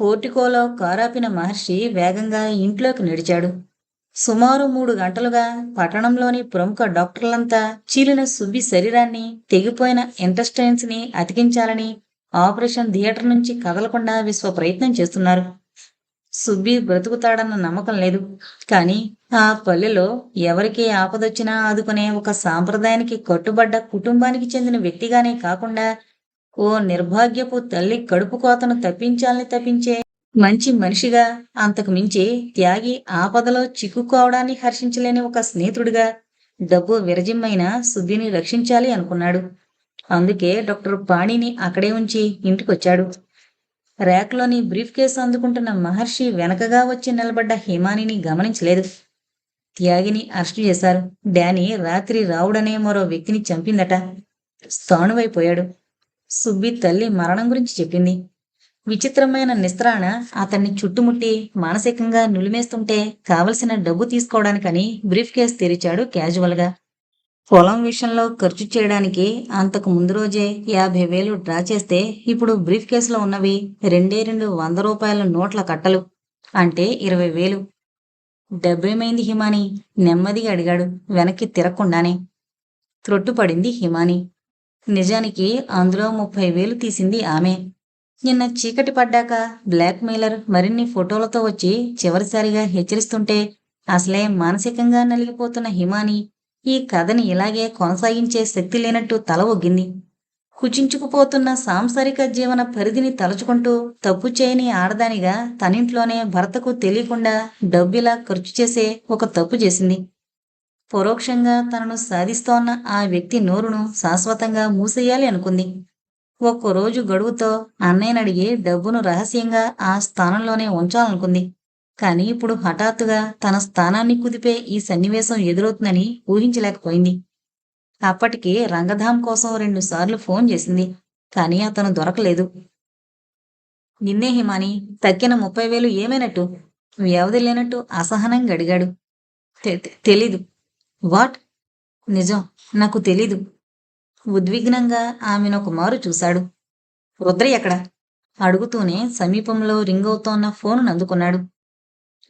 పోర్టికోలో కారాపిన మహర్షి వేగంగా ఇంట్లోకి నడిచాడు. సుమారు మూడు గంటలుగా పట్టణంలోని ప్రముఖ డాక్టర్లంతా చీలిన సుబ్బి శరీరాన్ని తెగిపోయిన ఇంటెస్టైన్స్ని అతికించాలని ఆపరేషన్ థియేటర్ నుంచి కదలకుండా విశ్వ ప్రయత్నం చేస్తున్నారు. సుబ్బి బ్రతుకుతాడన్న నమ్మకం లేదు. కానీ ఆ పల్లెలో ఎవరికి ఆపదొచ్చినా ఆదుకునే ఒక సాంప్రదాయానికి కట్టుబడ్డ కుటుంబానికి చెందిన వ్యక్తిగానే కాకుండా ఓ నిర్భాగ్యపు తల్లి కడుపు కోతను తప్పించాలని తప్పించే మంచి మనిషిగా అంతకు మించి త్యాగి ఆపదలో చిక్కుకోవడాన్ని హర్షించలేని ఒక స్నేహితుడిగా డబ్బు విరజిమ్మైన సుద్ధిని రక్షించాలి అనుకున్నాడు. అందుకే డాక్టర్ పాణిని అక్కడే ఉంచి ఇంటికొచ్చాడు. ర్యాక్లోని బ్రీఫ్ కేసు అందుకుంటున్న మహర్షి వెనకగా వచ్చి నిలబడ్డ హిమానిని గమనించలేదు. త్యాగిని అరెస్టు చేశారు. డానీ రాత్రి రావుడనే మరో వ్యక్తిని చంపిందట. స్థాణువైపోయాడు. సుబ్బి తల్లి మరణం గురించి చెప్పింది. విచిత్రమైన నిస్త్రాణ అతన్ని చుట్టుముట్టి మానసికంగా నులిమేస్తుంటే కావలసిన డబ్బు తీసుకోవడానికని బ్రీఫ్ కేస్ తెరిచాడు క్యాజువల్గా పొలం విషయంలో ఖర్చు చేయడానికి అంతకు ముందు రోజే యాభై వేలు డ్రా చేస్తే ఇప్పుడు బ్రీఫ్ కేసులో ఉన్నవి రెండే రెండు వంద రూపాయల నోట్ల కట్టలు అంటే ఇరవై వేలు. డబ్బేమైంది హిమాని? నెమ్మదిగా అడిగాడు వెనక్కి తిరగకుండానే త్రొట్టుపడింది హిమాని. నిజానికి అందులో ముప్పై వేలు తీసింది ఆమె. నిన్న చీకటి పడ్డాక బ్లాక్ మెయిలర్ మరిన్ని ఫోటోలతో వచ్చి చివరిసారిగా హెచ్చరిస్తుంటే అసలే మానసికంగా నలిగిపోతున్న హిమాని ఈ కథని ఇలాగే కొనసాగించే శక్తి లేనట్టు తల ఒగ్గింది. కుచించుకుపోతున్న సాంసారిక జీవన పరిధిని తలుచుకుంటూ తప్పు చేయని ఆడదానిగా తనింట్లోనే భర్తకు తెలియకుండా డబ్బిలా ఖర్చు చేసే ఒక తప్పు చేసింది. పరోక్షంగా తనను సాధిస్తోన్న ఆ వ్యక్తి నోరును శాశ్వతంగా మూసేయాలి అనుకుంది. ఒక్కరోజు గడువుతో అన్నయ్యనడిగి డబ్బును రహస్యంగా ఆ స్థానంలోనే ఉంచాలనుకుంది. కానీ ఇప్పుడు హఠాత్తుగా తన స్థానాన్ని కుదిపే ఈ సన్నివేశం ఎదురవుతుందని ఊహించలేకపోయింది. అప్పటికి రంగధాం కోసం రెండుసార్లు ఫోన్ చేసింది కానీ అతను దొరకలేదు. నిన్నే హిమాని తక్కిన ముప్పై వేలు ఏమైనట్టు? వ్యవధి లేనట్టు అసహనంగా అడిగాడు. తెలీదు వాట్? నిజం. నాకు తెలీదు. ఉద్విగ్నంగా ఆమెను ఒక మారు చూశాడు. రుద్ర ఎక్కడ? అడుగుతూనే సమీపంలో రింగ్ అవుతోన్న ఫోను అందుకున్నాడు.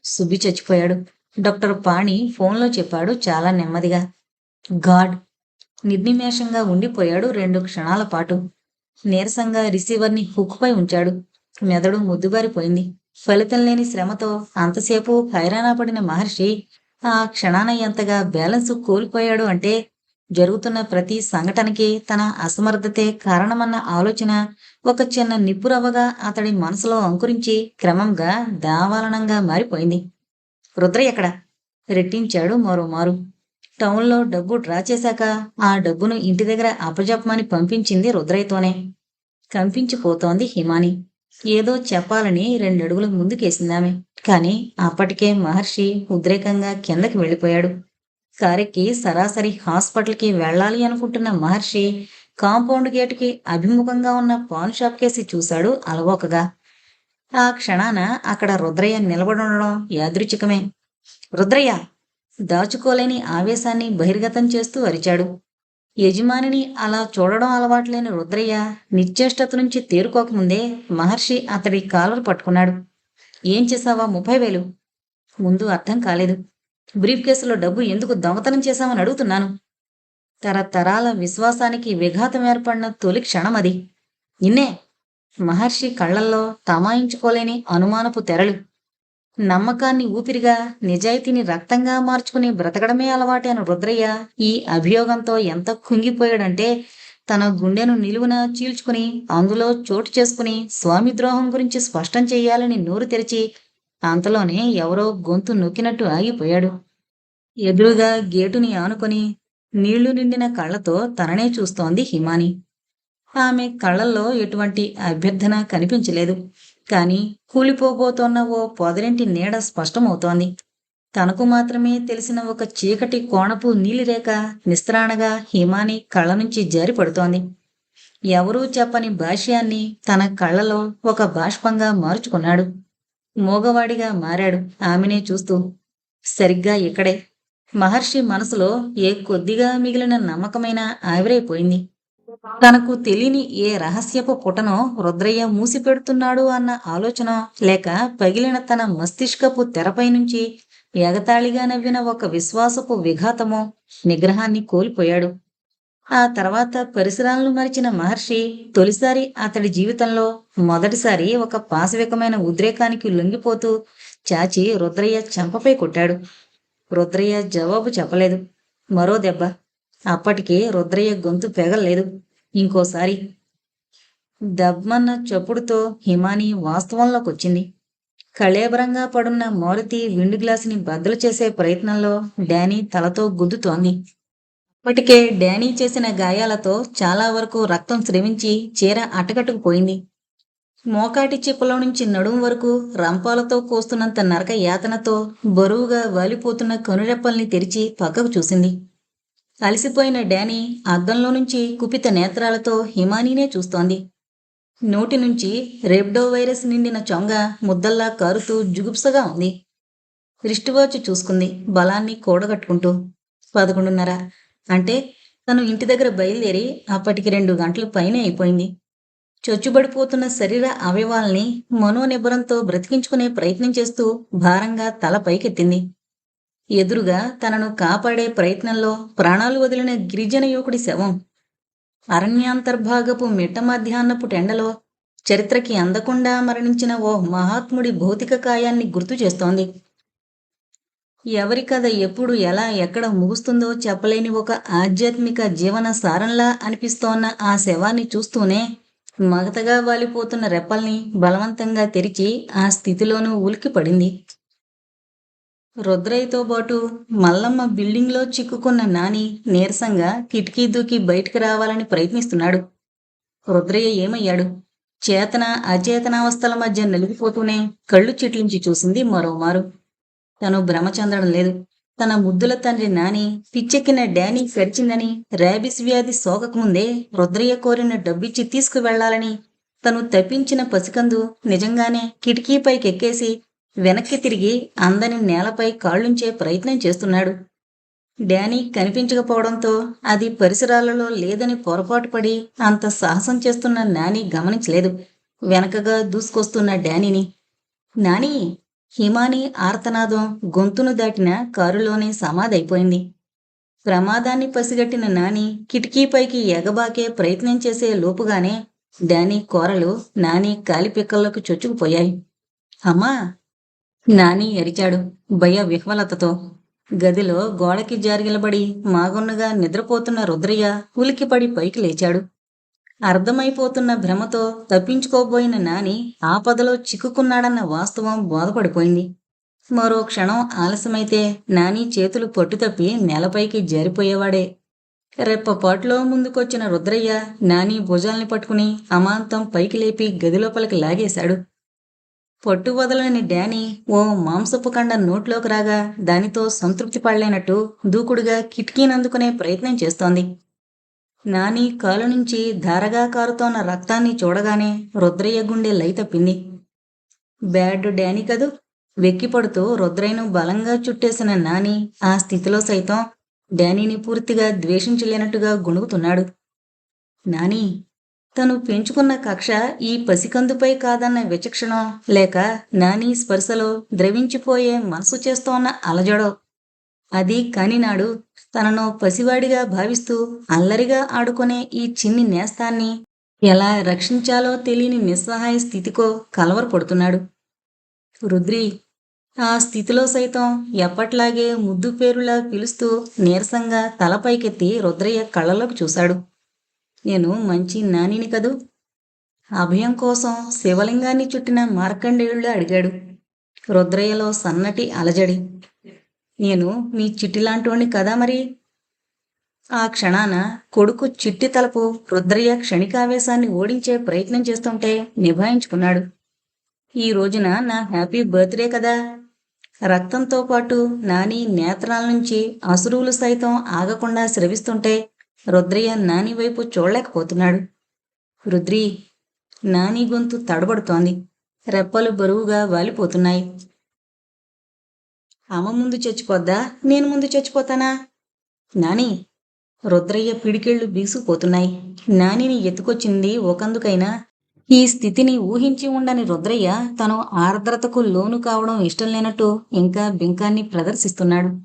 సుబ్బి చచ్చిపోయాడు. డాక్టర్ పాణి ఫోన్లో చెప్పాడు చాలా నెమ్మదిగా. గాడ్! నిర్నిమేషంగా ఉండిపోయాడు రెండు క్షణాల పాటు. నీరసంగా రిసీవర్ని హుక్పై ఉంచాడు. మెదడు ముద్దుబారిపోయింది. ఫలితం లేని శ్రమతో అంతసేపు హైరానా పడిన మహర్షి ఆ క్షణాన ఎంతగా బ్యాలెన్స్ కోల్పోయాడు అంటే జరుగుతున్న ప్రతి సంఘటనకి తన అసమర్థతే కారణమన్న ఆలోచన ఒక చిన్న నిప్పురవ్వగా అతడి మనసులో అంకురించి క్రమంగా దావాలనంగా మారిపోయింది. రుద్రయ్య ఎక్కడ? రెట్టించాడు మరోమారు. టౌన్లో డబ్బు డ్రా చేశాక ఆ డబ్బును ఇంటి దగ్గర అప్పజెప్పమని పంపించింది రుద్రయ్యతోనే. కంపించిపోతోంది హిమాని. ఏదో చెప్పాలని రెండడుగుల ముందుకేసిందామె. కాని అప్పటికే మహర్షి ఉద్రేకంగా కిందకి వెళ్ళిపోయాడు. కారెక్కి సరాసరి హాస్పిటల్కి వెళ్ళాలి అనుకుంటున్న మహర్షి కాంపౌండ్ గేటుకి అభిముఖంగా ఉన్న పాన్ షాప్ కేసి చూశాడు అలవోకగా. ఆ క్షణాన అక్కడ రుద్రయ్య నిలబడుండడం యాదృచ్ఛికమే. రుద్రయ్య దాచుకోలేని ఆవేశాన్ని బహిర్గతం చేస్తూ అరిచాడు. యజమానిని అలా చూడడం అలవాట్లేని రుద్రయ్య నిశ్చేష్టత నుంచి తేరుకోకముందే మహర్షి అతడి కాలర్ పట్టుకున్నాడు. ఏం చేశావా ముప్పై వేలు ముందు అర్థం కాలేదు. బ్రీఫ్ కేసులో డబ్బు ఎందుకు దొంగతనం చేశామని అడుగుతున్నాను. తరతరాల విశ్వాసానికి విఘాతం ఏర్పడిన తొలి క్షణం అది. నిన్నే మహర్షి కళ్ళల్లో తమాయించుకోలేని అనుమానపు తెరలు. నమ్మకాన్ని ఊపిరిగా నిజాయితీని రక్తంగా మార్చుకుని బ్రతకడమే అలవాటైన రుద్రయ్య ఈ అభియోగంతో ఎంత కుంగిపోయాడంటే తన గుండెను నిలువున చీల్చుకుని అందులో చోటు చేసుకుని స్వామి ద్రోహం గురించి స్పష్టం చెయ్యాలని నోరు తెరిచి అంతలోనే ఎవరో గొంతు నొక్కినట్టు ఆగిపోయాడు. ఎదురుగా గేటుని ఆనుకొని నీళ్ళు నిండిన కళ్ళతో తననే చూస్తోంది హిమాని. ఆమె కళ్ళల్లో ఎటువంటి అభ్యర్థన కనిపించలేదు. కాని కూలిపోబోతోన్న ఓ పొదరింటి నీడ స్పష్టమవుతోంది. తనకు మాత్రమే తెలిసిన ఒక చీకటి కోణపు నీలిరేఖ నిస్త్రాణగా హిమాని కళ్ళ నుంచి జారి పడుతోంది ఎవరూ చెప్పని భాష్యాన్ని తన కళ్ళలో ఒక బాష్పంగా మార్చుకున్నాడు. మూగవాడిగా మారాడు ఆమెనే చూస్తూ. సరిగ్గా ఇక్కడే. మహర్షి మనసులో ఏ కొద్దిగా మిగిలిన నమ్మకమైన ఆవిరైపోయింది. తనకు తెలియని ఏ రహస్యపు పుటనో రుద్రయ్య మూసిపెడుతున్నాడు అన్న ఆలోచన లేక పగిలిన తన మస్తిష్కపు తెరపై నుంచి ఎగతాళిగా నవ్విన ఒక విశ్వాసపు విఘాతమో నిగ్రహాన్ని కోల్పోయాడు. ఆ తర్వాత పరిసరాలను మరిచిన మహర్షి తొలిసారి అతడి జీవితంలో మొదటిసారి ఒక పాశవికమైన ఉద్రేకానికి లొంగిపోతూ చాచి రుద్రయ్య చెంపపై కొట్టాడు. రుద్రయ్య జవాబు చెప్పలేదు. మరో దెబ్బ అప్పటికి రుద్రయ్య గొంతు పెగలేదు ఇంకోసారి దబ్మన్న చప్పుడుతో హిమాని వాస్తవంలోకి వచ్చింది కళేబరంగా పడున్న మారుతి విండు గ్లాసుని బద్దలు చేసే ప్రయత్నంలో డానీ తలతో గుద్దుతోంది. అప్పటికే డానీ చేసిన గాయాలతో చాలా వరకు రక్తం స్రవించి చీర అటకట్టుకుపోయింది మోకాటి చిప్పలో నుంచి నడుం వరకు రంపాలతో కోస్తున్నంత నరక యాతనతో బరువుగా వాలిపోతున్న కనురెప్పల్ని తెరిచి పక్కకు చూసింది. అలసిపోయిన డానీ అద్దంలో నుంచి కుపిత నేత్రాలతో హిమానీనే చూస్తోంది. నోటి నుంచి రెబ్డో వైరస్ నిండిన చొంగ ముద్దల్లా కారుతూ జుగుప్సగా ఉంది. రిస్టువాచ్ చూసుకుంది బలాన్ని కూడగట్టుకుంటూ. పదకొండున్నర. అంటే తను ఇంటి దగ్గర బయలుదేరి అప్పటికి రెండు గంటల పైనే అయిపోయింది. చొచ్చుబడిపోతున్న శరీర అవయవాల్ని మనోనిబ్బరంతో బ్రతికించుకునే ప్రయత్నం చేస్తూ భారంగా తల పైకెత్తింది. ఎదురుగా తనను కాపాడే ప్రయత్నంలో ప్రాణాలు వదిలిన గిరిజన యువకుడి శవం. అరణ్యాంతర్భాగపు మిట్ట మధ్యాహ్నపు టెండలో చరిత్రకి అందకుండా మరణించిన ఓ మహాత్ముడి భౌతిక కాయాన్ని గుర్తు చేస్తోంది. ఎవరి కథ ఎప్పుడు ఎలా ఎక్కడ ముగుస్తుందో చెప్పలేని ఒక ఆధ్యాత్మిక జీవన సారంలా అనిపిస్తోన్న ఆ శవాన్ని చూస్తూనే మగతగా వాలిపోతున్న రెప్పల్ని బలవంతంగా తెరిచి ఆ స్థితిలోనూ ఉలికి పడింది రుద్రయ్యతో పాటు మల్లమ్మ బిల్డింగ్లో చిక్కుకున్న నాని నీరసంగా కిటికీ దూకి బయటికి రావాలని ప్రయత్నిస్తున్నాడు. రుద్రయ్య ఏమయ్యాడు? చేతన అచేతనావస్థల మధ్య నలిగిపోతూనే కళ్ళు చిట్లించి చూసింది మరోమారు. తను భ్రమచందడం లేదు. తన ముద్దుల తండ్రి నాని పిచ్చెక్కిన డానీ గడిచిందని ర్యాబిస్ వ్యాధి సోకకముందే రుద్రయ్య కోరిన డబ్బిచ్చి తీసుకువెళ్ళాలని తను తప్పించిన పసికందు నిజంగానే కిటికీపైకెక్కేసి వెనక్కి తిరిగి అందని నేలపై కాళ్ళుంచే ప్రయత్నం చేస్తున్నాడు. డానీ కనిపించకపోవడంతో అది పరిసరాలలో లేదని పొరపాటు పడి అంత సాహసం చేస్తున్న నాని గమనించలేదు. వెనకగా దూసుకొస్తున్న డానీని నాని హిమాని ఆర్తనాదం గొంతును దాటిన కారులోనే సమాధైపోయింది. ప్రమాదాన్ని పసిగట్టిన నాని కిటికీపైకి ఎగబాకే ప్రయత్నం చేసే లోపుగానే డానీ కోరలు నాని కాలిపిక్కల్లోకి చొచ్చుకుపోయాయి. అమ్మా నాని ఎరిచాడు భయ విహ్వలతతో. గదిలో గోడకి జారిగిలబడి మాగున్నగా నిద్రపోతున్న రుద్రయ్య ఉలికిపడి పైకి లేచాడు. అర్థమైపోతున్న భ్రమతో తప్పించుకోబోయిన నాని ఆపదలో చిక్కుకున్నాడన్న వాస్తవం బోధపడిపోయింది. మరో క్షణం ఆలస్యమైతే నాని చేతులు పట్టుతప్పి నేలపైకి జారిపోయేవాడే. రెప్పపాటులో ముందుకొచ్చిన రుద్రయ్య నాని భుజాల్ని పట్టుకుని అమాంతం పైకి లేపి గదిలోపలికి లాగేశాడు. పట్టు వదలని డానీ ఓ మాంసపు కండ నోట్లోకి రాగా దానితో సంతృప్తి పడలేనట్టు దూకుడుగా కిటికీనందుకునే ప్రయత్నం చేస్తోంది. నాని కాలు నుంచి ధారగా కారుతోన్న రక్తాన్ని చూడగానే రుద్రయ్య గుండె లై తప్పింది బ్యాడ్ డానీ కదూ? వెక్కిపడుతూ రుద్రయ్యను బలంగా చుట్టేసిన నాని ఆ స్థితిలో సైతం డానీని పూర్తిగా ద్వేషించలేనట్టుగా గుణుగుతున్నాడు నాని తను పెంచుకున్న కక్ష ఈ పసికందుపై కాదన్న విచక్షణ లేక నాని స్పర్శలో ద్రవించిపోయే మనసు చేస్తోన్న అలజడో. అది కానినాడు తనను పసివాడిగా భావిస్తూ అల్లరిగా ఆడుకునే ఈ చిన్ని నేస్తాన్ని ఎలా రక్షించాలో తెలియని నిస్సహాయ స్థితికో కలవరపడుతున్నాడు. రుద్రి ఆ స్థితిలో సైతం ఎప్పట్లాగే ముద్దు పేరులా పిలుస్తూ నీరసంగా తలపైకెత్తి రుద్రయ్య కళ్ళలోకి చూశాడు. నేను మంచి నానిని కదూ? అభయం కోసం శివలింగాన్ని చుట్టిన మార్కండేయుళ్ళు అడిగాడు. రుద్రయ్యలో సన్నటి అలజడి. నేను మీ చిట్టిలాంటోని కదా మరి? ఆ క్షణాన కొడుకు చిట్టి తలపు రుద్రయ్య క్షణికావేశాన్ని ఓడించే ప్రయత్నం చేస్తుంటే నిభాయించుకున్నాడు. ఈ రోజున నా హ్యాపీ బర్త్డే కదా. రక్తంతో పాటు నాని నేత్రాల నుంచి అసురువులు సైతం ఆగకుండా స్రవిస్తుంటే రుద్రయ్య నాని వైపు చూడలేకపోతున్నాడు. రుద్రి నాని గొంతు తడబడుతోంది. రెప్పలు బరువుగా వాలిపోతున్నాయి. అమ్మ ముందు చచ్చిపోద్దా? నేను ముందు చచ్చిపోతానా? నాని రుద్రయ్య పిడికిళ్ళు బీసుకుపోతున్నాయి. నానిని ఎత్తుకొచ్చింది ఒకందుకైనా ఈ స్థితిని ఊహించి ఉండని రుద్రయ్య తను ఆర్ద్రతకు లోను కావడం ఇష్టం లేనట్టు ఇంకా బింకాన్ని ప్రదర్శిస్తున్నాడు.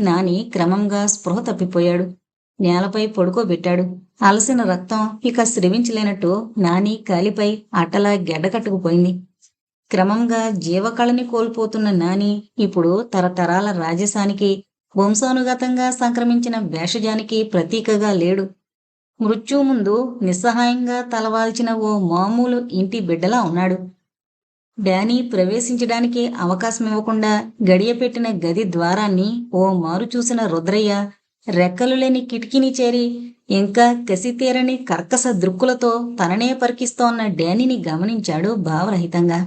నాని క్రమంగా స్పృహ తప్పిపోయాడు. నేలపై పడుకోబెట్టాడు. అలసిన రక్తం ఇక స్రవించలేనట్టు నాని కాలిపై అట్టలా గెడ్డకట్టుకుపోయింది క్రమంగా జీవకళని కోల్పోతున్న నాని ఇప్పుడు తరతరాల రాజసానికి వంశానుగతంగా సంక్రమించిన భేషజానికి ప్రతీకగా లేడు. మృత్యు ముందు నిస్సహాయంగా తలవాల్చిన ఓ మామూలు ఇంటి బిడ్డలా ఉన్నాడు. డానీ ప్రవేశించడానికి అవకాశం ఇవ్వకుండా గడియపెట్టిన గది ద్వారాన్ని ఓ మారు చూసిన రుద్రయ్య రెక్కలు లేని కిటికీని చేరి ఇంకా కసితీరని కర్కస దృక్కులతో తననే పరికిస్తోన్న డానీని గమనించాడు భావరహితంగా.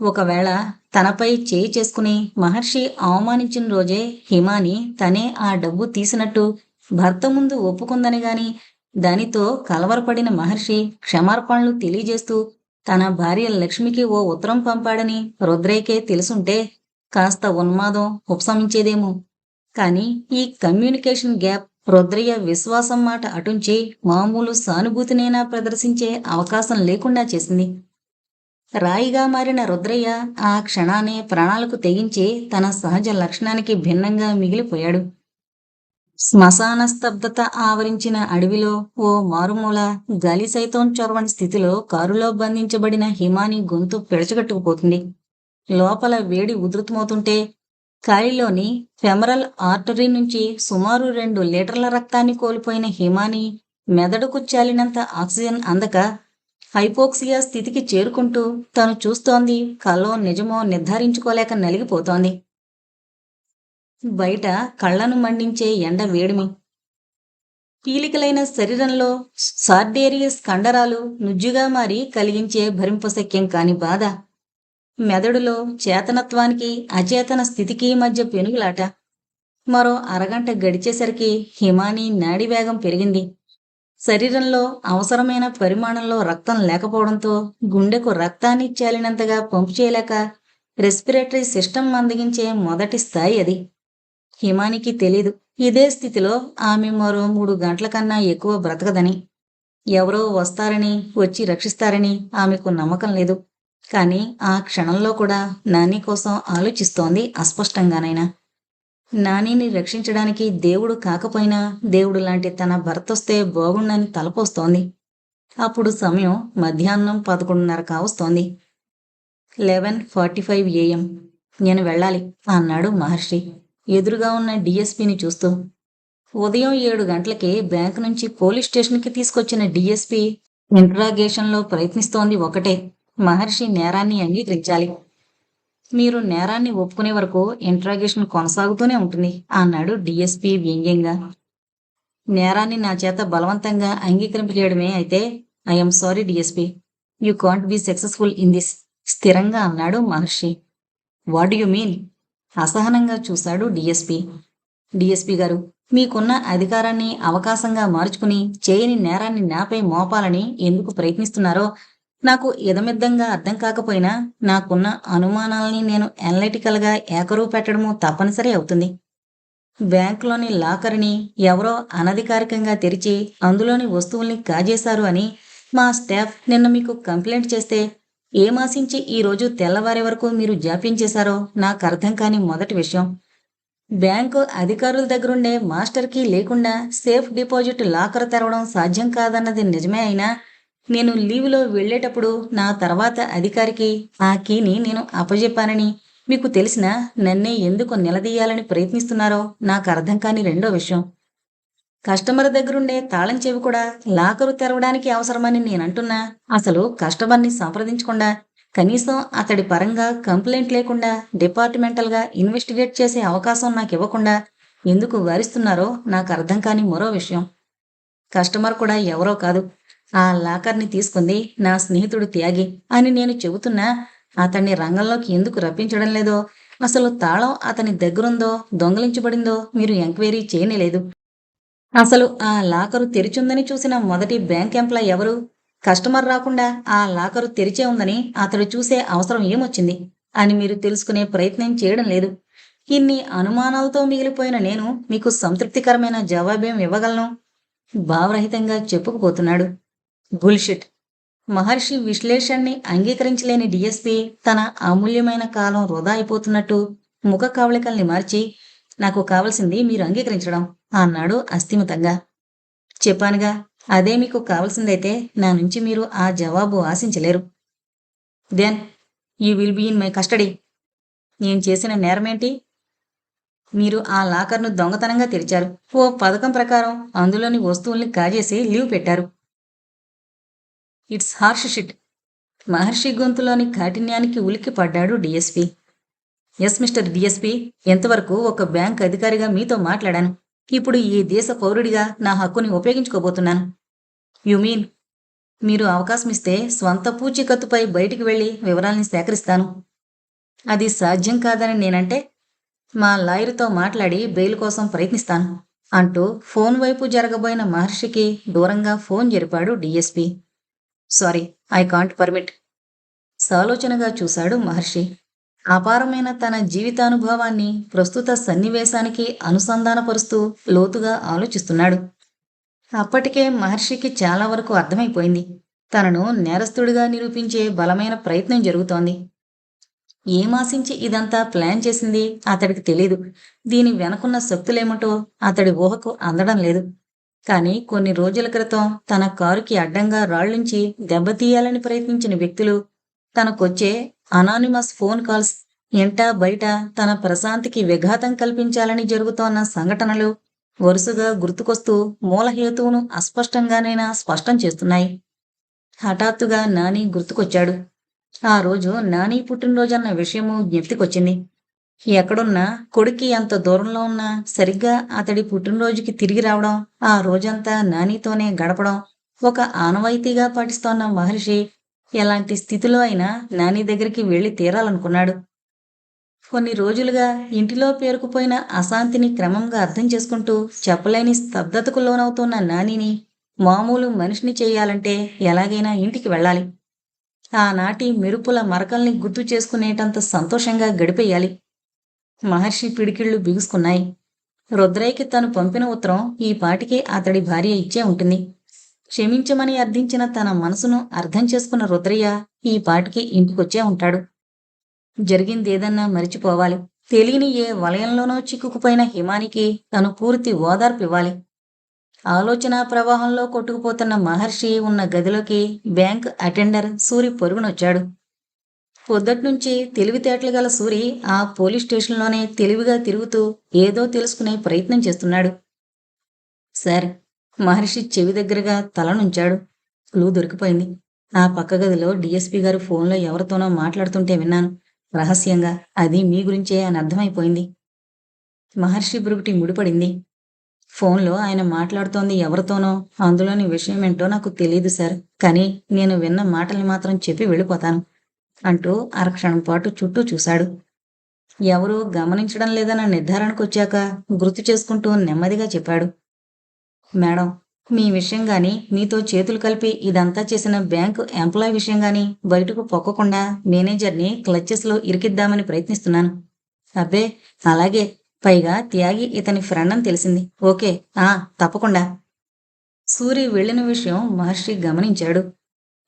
ఒకవేళ తనపై చేయి చేసుకుని మహర్షి అవమానించిన రోజే హిమాని తనే ఆ డబ్బు తీసినట్టు భర్త ముందు ఒప్పుకుందని గాని దానితో కలవరపడిన మహర్షి క్షమార్పణలు తెలియజేస్తూ తన భార్య లక్ష్మికి ఓ ఉత్తరం పంపాడని రుద్రయ్యకే తెలుసుంటే కాస్త ఉన్మాదం ఉపశమించేదేమో. కానీ ఈ కమ్యూనికేషన్ గ్యాప్ రుద్రయ్య విశ్వాసం మాట అటుంచి మామూలు సానుభూతినైనా ప్రదర్శించే అవకాశం లేకుండా చేసింది. రాయిగా మారిన రుద్రయ్య ఆ క్షణానే ప్రాణాలకు తెగించి తన సహజ లక్షణానికి భిన్నంగా మిగిలిపోయాడు. శ్మశాన స్తబ్దత ఆవరించిన అడవిలో ఓ మారుమూల గాలి సైతం చొరవని స్థితిలో కారులో బంధించబడిన హిమాని గొంతు పిడచగట్టుకుపోతుంది. లోపల వేడి ఉధృతమవుతుంటే కాలిలోని ఫెమరల్ ఆర్టరీ నుంచి సుమారు రెండు లీటర్ల రక్తాన్ని కోల్పోయిన హిమాని మెదడుకు చాలినంత ఆక్సిజన్ అందక హైపోక్సియా స్థితికి చేరుకుంటూ తను చూస్తోంది కలో నిజమో నిర్ధారించుకోలేక నలిగిపోతోంది. బయట కళ్ళను మండించే ఎండ వేడిమి. పీలికలైన శరీరంలో సార్డేరియస్ కండరాలు నుజ్జుగా మారి కలిగించే భరింపశక్యం కాని బాధ. మెదడులో చేతనత్వానికి అచేతన స్థితికి మధ్య పెనుగులాట. మరో అరగంట గడిచేసరికి హిమాని నాడి వేగం పెరిగింది. శరీరంలో అవసరమైన పరిమాణంలో రక్తం లేకపోవడంతో గుండెకు రక్తాన్ని చాలినంతగా పంపు చేయలేక రెస్పిరేటరీ సిస్టమ్ మందగించే మొదటి స్థాయి అది. హిమానికి తెలీదు. ఇదే స్థితిలో ఆమె మరో మూడు గంటల కన్నా ఎక్కువ బ్రతకదని. ఎవరో వస్తారని వచ్చి రక్షిస్తారని ఆమెకు నమ్మకం లేదు. కానీ ఆ క్షణంలో కూడా నాని కోసం ఆలోచిస్తోంది అస్పష్టంగానైనా. నానిని రక్షించడానికి దేవుడు కాకపోయినా దేవుడు లాంటి తన భర్తొస్తే బాగుండని తలపోస్తోంది. అప్పుడు సమయం మధ్యాహ్నం పదకొండున్నర కావస్తోంది. Eleven forty five AM. నేను వెళ్ళాలి అన్నాడు మహర్షి. ఎదురుగా ఉన్న డిఎస్పీని చూస్తూ. ఉదయం ఏడు గంటలకి బ్యాంకు నుంచి పోలీస్ స్టేషన్కి తీసుకొచ్చిన డిఎస్పీ ఇంట్రాగేషన్లో ప్రయత్నిస్తోంది ఒకటే. మహర్షి నేరాన్ని అంగీకరించాలి. మీరు నేరాన్ని ఒప్పుకునే వరకు ఇంట్రాగేషన్ కొనసాగుతూనే ఉంటుంది అన్నాడు డిఎస్పీ వ్యంగ్యంగా. నేరాన్ని నా చేత బలవంతంగా అంగీకరింపజేయడమే అయితే I'm sorry DSP you can't be successful in this స్థిరంగా అన్నాడు మహర్షి. వాట్ యు మీన్ అసహనంగా చూశాడు డిఎస్పి డిఎస్పి గారు మీకున్న అధికారాన్ని అవకాశంగా మార్చుకుని చేయని నేరాన్ని నాపై మోపాలని ఎందుకు ప్రయత్నిస్తున్నారో నాకు ఇదమిద్దంగా అర్థం కాకపోయినా నాకున్న అనుమానాలని నేను అనలిటికల్గా ఏకరువు పెట్టడము తప్పనిసరి అవుతుంది. బ్యాంకులోని లాకర్ని ఎవరో అనధికారికంగా తెరిచి అందులోని వస్తువుల్ని కాజేశారు అని మా స్టాఫ్ నిన్న మీకు కంప్లైంట్ చేస్తే ఏమాశించి ఈరోజు రోజు తెల్లవారే వరకు మీరు జాప్యం చేశారో నాకు అర్థం కాని మొదటి విషయం. బ్యాంకు అధికారుల దగ్గరుండే మాస్టర్కి లేకుండా సేఫ్ డిపాజిట్ లాకర్ తెరవడం సాధ్యం కాదన్నది నిజమే అయినా నేను లీవ్లో వెళ్ళేటప్పుడు నా తర్వాత అధికారికి ఆ కీని నేను అప్పజెప్పానని. మీకు తెలిసిన నన్నే ఎందుకు నిలదీయాలని ప్రయత్నిస్తున్నారో నాకు అర్థం కాని రెండో విషయం. కస్టమర్ దగ్గరుండే తాళం చెవి కూడా లాకరు తెరవడానికి అవసరమని నేనంటున్నా. అసలు కస్టమర్ని సంప్రదించకుండా కనీసం అతడి పరంగా కంప్లైంట్ లేకుండా డిపార్ట్మెంటల్గా ఇన్వెస్టిగేట్ చేసే అవకాశం నాకు ఇవ్వకుండా ఎందుకు వారిస్తున్నారో నాకు అర్థం కాని మరో విషయం. కస్టమర్ కూడా ఎవరో కాదు ఆ లాకర్ని తీసుకుంది. నా స్నేహితుడు త్యాగి. అని నేను చెబుతున్నా అతన్ని రంగంలోకి ఎందుకు రప్పించడం లేదో? అసలు తాళం అతని దగ్గరుందో? దొంగలించబడిందో? మీరు ఎంక్వైరీ చేయనేలేదు. అసలు ఆ లాకరు తెరిచుందని చూసిన మొదటి బ్యాంక్ ఎంప్లాయ్ ఎవరు? కస్టమర్ రాకుండా ఆ లాకరు తెరిచే ఉందని అతడు చూసే అవసరం ఏమొచ్చింది? అని మీరు తెలుసుకునే ప్రయత్నం చేయడం లేదు. ఇన్ని అనుమానాలతో మిగిలిపోయిన నేను మీకు సంతృప్తికరమైన జవాబేం ఇవ్వగలను? భావరహితంగా చెప్పుకుపోతున్నాడు. బుల్షిట్. మహర్షి విశ్లేషణని అంగీకరించలేని డిఎస్పి తన అమూల్యమైన కాలం వృధా అయిపోతున్నట్టు ముఖ కవళికల్ని మార్చి నాకు కావలసింది మీరు అంగీకరించడం అన్నాడు అస్థిమితంగా. చెప్పానుగా అదే మీకు కావలసిందైతే నా నుంచి మీరు ఆ జవాబు ఆశించలేరు. Then you will be in my custody నేను చేసిన నేరమేంటి? మీరు ఆ లాకర్ను దొంగతనంగా తెరిచారు. ఓ పథకం ప్రకారం అందులోని వస్తువుల్ని కాజేసి లీవ్ పెట్టారు. It's harsh shit. మహర్షి గొంతులోని కాఠిన్యానికి ఉలిక్కి పడ్డాడు డిఎస్పి. ఎస్ మిస్టర్ డిఎస్పీ ఎంతవరకు ఒక బ్యాంక్ అధికారిగా మీతో మాట్లాడాను. ఇప్పుడు ఈ దేశ పౌరుడిగా నా హక్కుని ఉపయోగించుకోబోతున్నాను. యు మీన్ మీరు అవకాశం ఇస్తే స్వంత పూచీకత్తుపై బయటికి వెళ్ళి వివరాల్ని సేకరిస్తాను. అది సాధ్యం కాదని నేనంటే మా లాయర్తో మాట్లాడి బెయిల్ కోసం ప్రయత్నిస్తాను అంటూ ఫోన్ వైపు జరగబోయిన మహర్షికి దూరంగా phone జరిపాడు DSP. Sorry I can't permit. సాలోచనగా చూశాడు మహర్షి. అపారమైన తన జీవితానుభవాన్ని ప్రస్తుత సన్నివేశానికి అనుసంధానపరుస్తూ లోతుగా ఆలోచిస్తున్నాడు. అప్పటికే మహర్షికి చాలా వరకు అర్థమైపోయింది. తనను నేరస్తుడిగా నిరూపించే బలమైన ప్రయత్నం జరుగుతోంది. ఏమాశించి ఇదంతా ప్లాన్ చేసింది అతడికి తెలీదు. దీని వెనకున్న శక్తులేమిటో అతడి ఊహకు అందడం లేదు. కానీ కొన్ని రోజుల క్రితం తన కారుకి అడ్డంగా రాళ్ళుంచి దెబ్బతీయాలని ప్రయత్నించిన వ్యక్తులు తనకొచ్చే అనానిమస్ ఫోన్ కాల్స్ ఇంటా బయట తన ప్రశాంతికి విఘాతం కల్పించాలని జరుగుతోన్న సంఘటనలు వరుసగా గుర్తుకొస్తూ మూలహేతువును అస్పష్టంగానైనా స్పష్టం చేస్తున్నాయి. హఠాత్తుగా నాని గుర్తుకొచ్చాడు. ఆ రోజు నాని పుట్టినరోజన్న విషయము జ్ఞప్తికొచ్చింది. ఎక్కడున్నా కొడుక్కి ఎంత దూరంలో ఉన్నా సరిగ్గా అతడి పుట్టినరోజుకి తిరిగి రావడం ఆ రోజంతా నానితోనే గడపడం ఒక ఆనవాయితీగా పాటిస్తోన్న మహర్షి ఎలాంటి స్థితిలో అయినా నాని దగ్గరికి వెళ్ళి తీరాలనుకున్నాడు. కొన్ని రోజులుగా ఇంటిలో పేరుకుపోయిన అశాంతిని క్రమంగా అర్థం చేసుకుంటూ చెప్పలేని స్తబ్దతకు లోనవుతున్న నానిని మామూలు మనిషిని చేయాలంటే ఎలాగైనా ఇంటికి వెళ్ళాలి. ఆనాటి మెరుపుల మరకల్ని గుర్తు చేసుకునేటంత సంతోషంగా గడిపేయాలి. మహర్షి పిడికిళ్ళు బిగుసుకున్నాయి. రుద్రయ్యకి తను పంపిన ఉత్తరం ఈ పాటికి అతడి భార్య ఇచ్చే ఉంటుంది. క్షమించమని అర్థించిన తన మనసును అర్థం చేసుకున్న రుద్రయ్య ఈ పాటికి ఇంటికొచ్చే ఉంటాడు. జరిగిందేదన్నా మరిచిపోవాలి. తెలియని ఏ వలయంలోనో చిక్కుకుపోయిన హిమానికి తను పూర్తి ఓదార్పు ఇవ్వాలి ఆలోచన ప్రవాహంలో కొట్టుకుపోతున్న మహర్షి ఉన్న గదిలోకి బ్యాంక్ అటెండర్ సూరి పొరుగునొచ్చాడు. పొద్దట్నుంచి తెలివితేటలు గల సూరి ఆ పోలీస్ స్టేషన్లోనే తెలివిగా తిరుగుతూ ఏదో తెలుసుకునే ప్రయత్నం చేస్తున్నాడు. సార్ మహర్షి చెవి దగ్గరగా తలనుంచాడు క్లూ దొరికిపోయింది. ఆ పక్క గదిలో డిఎస్పి గారు ఫోన్లో ఎవరితోనో మాట్లాడుతుంటే విన్నాను. రహస్యంగా అది మీ గురించే అని అర్థమైపోయింది. మహర్షి బ్రుగుటి ముడిపడింది. ఫోన్లో ఆయన మాట్లాడుతోంది ఎవరితోనో అందులోని విషయం ఏంటో నాకు తెలియదు సార్. కానీ నేను విన్న మాటల్ని మాత్రం చెప్పి వెళ్ళిపోతాను. అంటూ అరక్షణం పాటు చుట్టూ చూశాడు. ఎవరూ గమనించడం లేదన్న నిర్ధారణకు వచ్చాక గుర్తు చేసుకుంటూ నెమ్మదిగా చెప్పాడు. మేడం మీ విషయం గాని మీతో చేతులు కలిపి ఇదంతా చేసిన బ్యాంకు ఎంప్లాయ్ విషయం గాని బయటకు పొక్కకుండా మేనేజర్ని క్లచెస్లో ఇరికిద్దామని ప్రయత్నిస్తున్నాను. అబ్బే అలాగే. పైగా త్యాగి ఇతని ఫ్రెండ్ అని తెలిసింది. ఓకే ఆ తప్పకుండా. సూరి వెళ్ళిన విషయం మహర్షి గమనించాడు.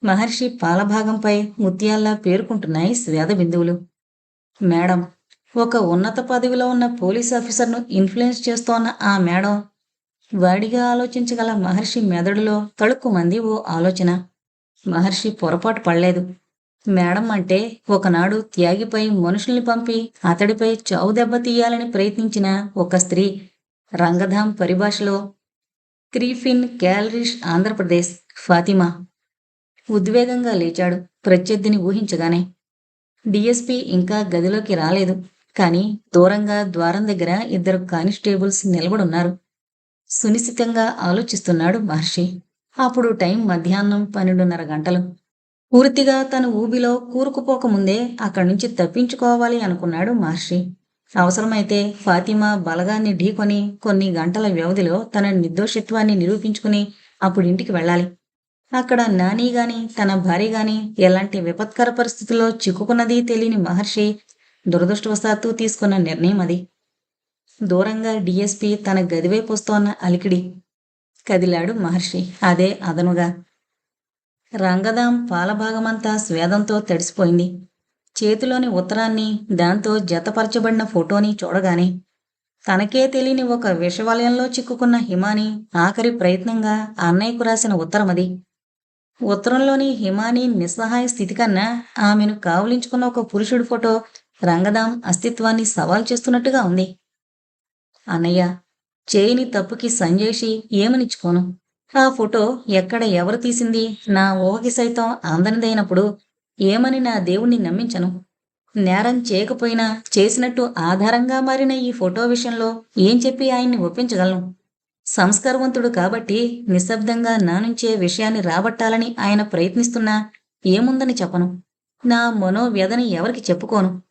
మహర్షి పాలభాగంపై ముత్యాల్లా పేర్కొంటున్నాయి స్వేద బిందువులు. మేడం ఒక ఉన్నత పదవిలో ఉన్న పోలీస్ ఆఫీసర్ను ఇన్ఫ్లుయెన్స్ చేస్తోన్న ఆ మేడం వాడిగా ఆలోచించగల మహర్షి మెదడులో తళుక్కుమంది ఓ ఆలోచన. మహర్షి పొరపాటు పడలేదు. మేడం అంటే ఒకనాడు త్యాగిపై మనుషుల్ని పంపి అతడిపై చావు దెబ్బ తీయాలని ప్రయత్నించిన ఒక స్త్రీ రంగధామ్ పరిభాషలో క్రీఫిన్ క్యాలరీష్ ఆంధ్రప్రదేశ్ ఫాతిమా. ఉద్వేగంగా లేచాడు. ప్రత్యర్థిని ఊహించగానే డిఎస్పి ఇంకా గదిలోకి రాలేదు. కానీ దూరంగా ద్వారం దగ్గర ఇద్దరు కానిస్టేబుల్స్ నిలబడున్నారు. సునిశ్చితంగా ఆలోచిస్తున్నాడు మహర్షి. అప్పుడు టైం మధ్యాహ్నం పన్నెండున్నర గంటలు. పూర్తిగా తన ఊబిలో కూరుకుపోకముందే అక్కడి నుంచి తప్పించుకోవాలి అనుకున్నాడు మహర్షి. అవసరమైతే ఫాతిమా బలగాన్ని ఢీకొని కొన్ని గంటల వ్యవధిలో తన నిర్దోషిత్వాన్ని నిరూపించుకుని అప్పుడు ఇంటికి వెళ్ళాలి. అక్కడ నాని గాని తన భార్య గాని ఎలాంటి విపత్కర పరిస్థితుల్లో చిక్కుకున్నది తెలియని మహర్షి దురదృష్టవశాత్తు తీసుకున్న నిర్ణయం అది. దూరంగా డిఎస్పి తన గదివైపు వస్తోన్న అలికిడి. కదిలాడు మహర్షి. అదే అదనుగా. రంగదాం పాలభాగమంతా స్వేదంతో తడిసిపోయింది. చేతిలోని ఉత్తరాన్ని దాంతో జతపరచబడిన ఫోటోని చూడగానే తనకే తెలియని ఒక విషవలయంలో చిక్కుకున్న హిమాని ఆఖరి ప్రయత్నంగా అన్నయ్యకు రాసిన ఉత్తరమది. ఉత్తరంలోని హిమాని నిస్సహాయ స్థితి కన్నా ఆమెను కావులించుకున్న ఒక పురుషుడి ఫోటో రంగదాం అస్తిత్వాన్ని సవాల్ చేస్తున్నట్టుగా ఉంది. అన్నయ్య చేయని తప్పుకి సంజేషి ఏమనిచ్చుకోను? ఆ ఫోటో ఎక్కడ ఎవరు తీసింది? నా ఊహకి సైతం అందనిదైనప్పుడు ఏమని నా దేవుణ్ణి నమ్మించను? నేరం చేయకపోయినా చేసినట్టు ఆధారంగా మారిన ఈ ఫోటో విషయంలో ఏం చెప్పి ఆయన్ని ఒప్పించగలను? సంస్కారవంతుడు కాబట్టి నిశ్శబ్దంగా నా నుంచే విషయాన్ని రాబట్టాలని ఆయన ప్రయత్నిస్తున్నా ఏముందని చెప్పను. నా మనోవ్యధని ఎవరికి చెప్పుకోను?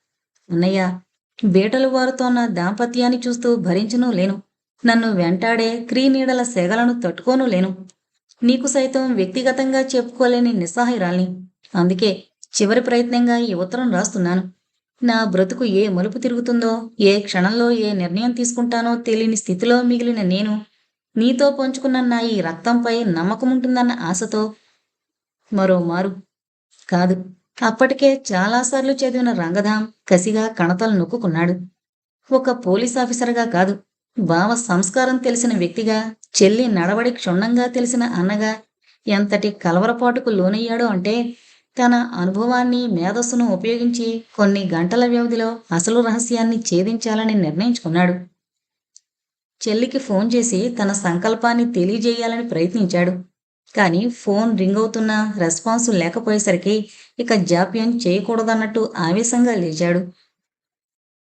అన్నయ్య బీటలు నా దాంపత్యాన్ని చూస్తూ భరించను లేను. నన్ను వెంటాడే క్రీనీడల సెగలను తట్టుకోను లేను. నీకు సైతం వ్యక్తిగతంగా చెప్పుకోలేని నిస్సహాయురాల్ని. అందుకే చివరి ప్రయత్నంగా ఈ ఉత్తరం రాస్తున్నాను. నా బ్రతుకు ఏ మలుపు తిరుగుతుందో ఏ క్షణంలో ఏ నిర్ణయం తీసుకుంటానో తెలియని స్థితిలో మిగిలిన నేను నీతో పంచుకున్న నా ఈ రక్తంపై నమ్మకం ఉంటుందన్న ఆశతో మరో మారు కాదు. అప్పటికే చాలాసార్లు చదివిన రంగధాం కసిగా కణతలు నొక్కుకున్నాడు. ఒక పోలీస్ ఆఫీసర్గా కాదు భావ సంస్కారం తెలిసిన వ్యక్తిగా చెల్లి నడవడి క్షుణ్ణంగా తెలిసిన అన్నగా ఎంతటి కలవరపాటుకు లోనయ్యాడో అంటే తన అనుభవాన్ని మేధస్సును ఉపయోగించి కొన్ని గంటల వ్యవధిలో అసలు రహస్యాన్ని ఛేదించాలని నిర్ణయించుకున్నాడు. చెల్లికి ఫోన్ చేసి తన సంకల్పాన్ని తెలియజేయాలని ప్రయత్నించాడు. కానీ ఫోన్ రింగ్ అవుతున్నా రెస్పాన్స్ లేకపోయేసరికి ఇక జాప్యం చేయకూడదన్నట్టు ఆవేశంగా లేచాడు.